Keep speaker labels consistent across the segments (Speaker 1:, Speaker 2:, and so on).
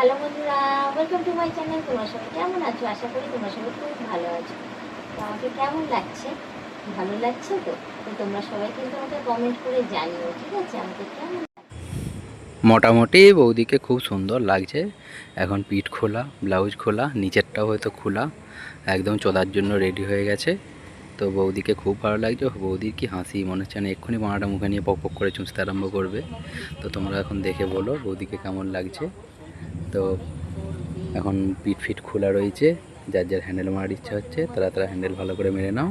Speaker 1: Hello বন্ধুরা welcome to my channel তোমরা সবাই কেমন আছো? আশা করি তোমরা সবাই খুব ভালো আছো। তো আমাকে কেমন লাগছে? ভালো লাগছে তো? তো তোমরা সবাই কিন্তু আমাকে কমেন্ট করে জানিও, ঠিক আছে? আমাকে কেমন
Speaker 2: মোটামুটি বৌদিকে খুব সুন্দর লাগছে। এখন পিঠ খোলা, ব্লাউজ খোলা, নিচেরটাও হয়তো খোলা। একদম চলার জন্য রেডি হয়ে গেছে। তো বৌদিকে খুব ভালো লাগছে। বৌদির কি হাসি, মনে হচ্ছে না এক্ষুনি বানাটা মুখে নিয়ে পক পক করে চুঁচতে আরম্ভ করবে। তো তোমরা এখন দেখে বলো বৌদিকে কেমন লাগছে। তো এখন পিঠ ফিট খোলা রয়েছে, যার যার হ্যান্ডেল মারার ইচ্ছা হচ্ছে, তারা তারা হ্যান্ডেল ভালো করে মেরে নাও।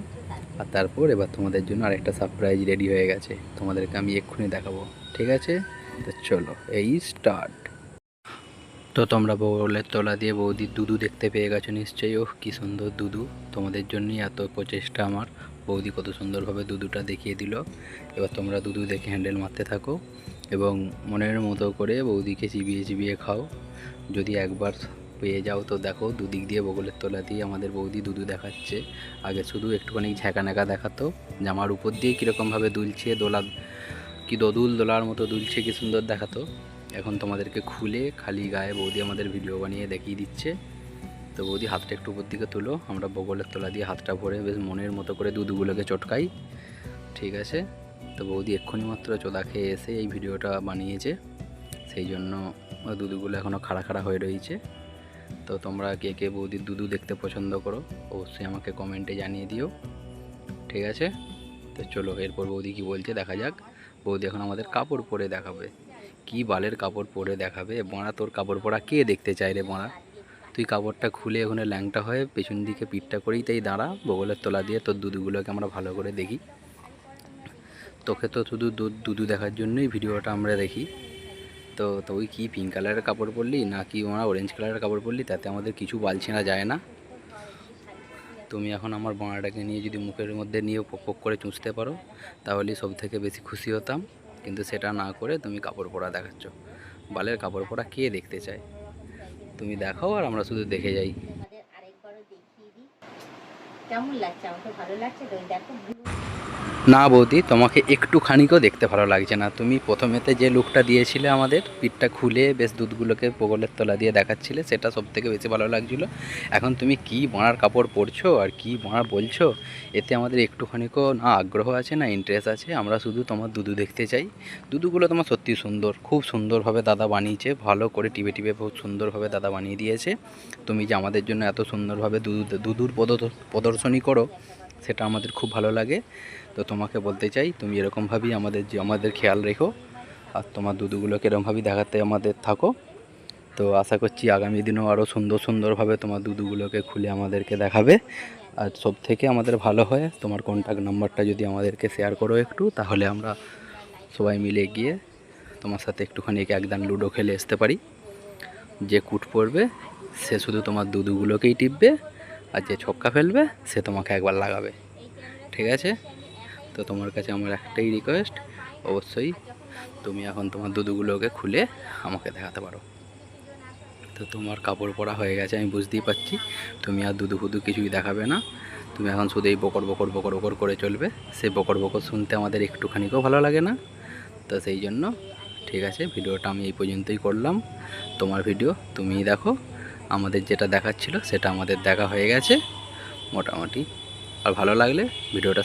Speaker 2: আর তারপর এবার তোমাদের জন্য আরেকটা সারপ্রাইজ রেডি হয়ে গেছে, তোমাদেরকে আমি এক্ষুনি দেখাবো, ঠিক আছে? তো চলো, এই স্টার্ট তো তোমরা বউলের তলা দিয়ে বৌদির দুদু দেখতে পেয়ে গেছো নিশ্চয়ই, ওহ, কী সুন্দর দুদু। তোমাদের জন্যই এত প্রচেষ্টা আমার, বৌদি কত সুন্দরভাবে দুদুটা দেখিয়ে দিল। এবার তোমরা দুদু দেখে হ্যান্ডেল মারতে থাকো, এবং মনের মতো করে বৌদিকে চিবিয়ে চিবিয়ে খাও। যদি একবার পেয়ে যাও তো দেখো, দুদিক দিয়ে বগলের তলা দিয়ে আমাদের বৌদি দুদু দেখাচ্ছে। আগে শুধু একটুখানি ঝ্যাঁকা ন্যাকা দেখাতো, জামার উপর দিয়ে কীরকমভাবে দুলছে, দোলা কি দোদুল দোলার মতো দুলছে, কি সুন্দর দেখাতো। এখন তোমাদেরকে খুলে খালি গায়ে বৌদি আমাদের ভিডিও বানিয়ে দেখিয়ে দিচ্ছে। তো বৌদি হাতটা একটু উপর দিকে তুলো, আমরা বগলের তলা দিয়ে হাতটা ভরে বেশ মনের মতো করে দুধগুলোকে চটকাই। ঠিক আছে? তো বৌদি এক্ষুনি মাত্র চোদা খেয়ে এসে এই ভিডিওটা বানিয়েছে। সেই জন্য দুধগুলো এখনও খাড়া খাড়া হয়ে রয়েছে। তো তোমরা কে কে বৌদির দুধু দেখতে পছন্দ করো, অবশ্যই আমাকে কমেন্টে জানিয়ে দিও। ঠিক আছে? তো চলো, এরপর বৌদি কি বলছে দেখা যাক। বৌদি এখন আমাদের কাপড় পরে দেখাবে। কি বালের কাপড় পরে দেখাবে? বড়া তোর কাপড় পরা কে দেখতে চায় রে বড়া? তুই কাপড়টা খুলে ওখানে ল্যাংটা হয়ে পেছন দিকে পিঠটা করেই তাই দাঁড়া, বগলের তলা দিয়ে তোর দুধগুলোকে আমরা ভালো করে দেখি। তোকে তো শুধু দুধ দুধু দেখার জন্যই ভিডিওটা আমরা দেখি। তো তুই কি পিঙ্ক কালারের কাপড় পরলি না কি ওরা অরেঞ্জ কালারের কাপড় পরলি? তাতে আমাদের কিছু বালছেনা যায় না। তুমি এখন আমার বাঁড়াটাকে নিয়ে যদি মুখের মধ্যে নিয়ে পোক করে চুঁচতে পারো তাহলেই সব থেকে বেশি খুশি হতাম। কিন্তু সেটা না করে তুমি কাপড় পরা দেখাচ্ছ। বালের কাপড় পরা কে দেখতে চায়? তুমি দেখাও আর আমরা শুধু দেখে যাই।
Speaker 1: কেমন লাগছে? আমাকে ভালো লাগছে? তো দেখো
Speaker 2: না বৌদি, তোমাকে একটুখানিকেও দেখতে ভালো লাগছে না। তুমি প্রথমেতে যে লুকটা দিয়েছিলে আমাদের, পিঠটা খুলে বেশ দুধগুলোকে পোগলের তলা দিয়ে দেখাচ্ছিলে, সেটা সব থেকে বেশি ভালো লাগছিল। এখন তুমি কি বনার কাপড় পরছো আর কি বনার বলছো? এতে আমাদের একটুখানিকও না আগ্রহ আছে, না ইন্টারেস্ট আছে। আমরা শুধু তোমার দুধু দেখতে চাই। দুধুগুলো তোমার সত্যি সুন্দর, খুব সুন্দরভাবে দাদা বানিয়েছে। ভালো করে টিপে টিপে খুব সুন্দরভাবে দাদা বানিয়ে দিয়েছে। তুমি যে আমাদের জন্য এত সুন্দরভাবে দুধু, দুধুর প্রদর্শনী করো সেটা আমাদের খুব ভালো লাগে। তো তোমাকে বলতে চাই, তুমি এরকমভাবেই আমাদের যে, আমাদের খেয়াল রেখো। আর তোমার দুধগুলোকে এরকমভাবেই দেখাতে আমাদের থাকো। তো আশা করছি আগামী দিনেও আরও সুন্দর সুন্দরভাবে তোমার দুধগুলোকে খুলে আমাদেরকে দেখাবে। আর সব থেকে আমাদের ভালো হয়, তোমার কন্ট্যাক্ট নাম্বারটা যদি আমাদেরকে শেয়ার করো একটু, তাহলে আমরা সবাই মিলে গিয়ে তোমার সাথে একটুখানি একদান লুডো খেলে আসতে পারি। যে কুট পড়বে, সে শুধু তোমার দুধগুলোকেই টিপবে। আর যে ছক্কা ফেলবে, সে তোমাকে একবার লাগাবে। ঠিক আছে? তো তোমার কাছে আমার একটাই রিকোয়েস্ট অবশ্যই তুমি এখন তোমার দুধগুলোকে খুলে আমাকে দেখাতে পারো। তো তোমার কাপড় পরা হয়ে গেছে, আমি বুঝতেই পারছি। তুমি আর দুধু ফুদু কিছুই দেখাবে না। তুমি এখন শুধু এই বকর বকর বকর বকর করে চলবে। সেই বকর বকর শুনতে আমাদের একটুখানিকেও ভালো লাগে না। তো সেই জন্য, ঠিক আছে, ভিডিওটা আমি এই পর্যন্তই করলাম। তোমার ভিডিও তুমিই দেখো। আমাদের যেটা দেখাচ্ছিল সেটা আমাদের দেখা হয়ে গেছে। মোটামুটি। আর ভালো লাগলে ভিডিওটা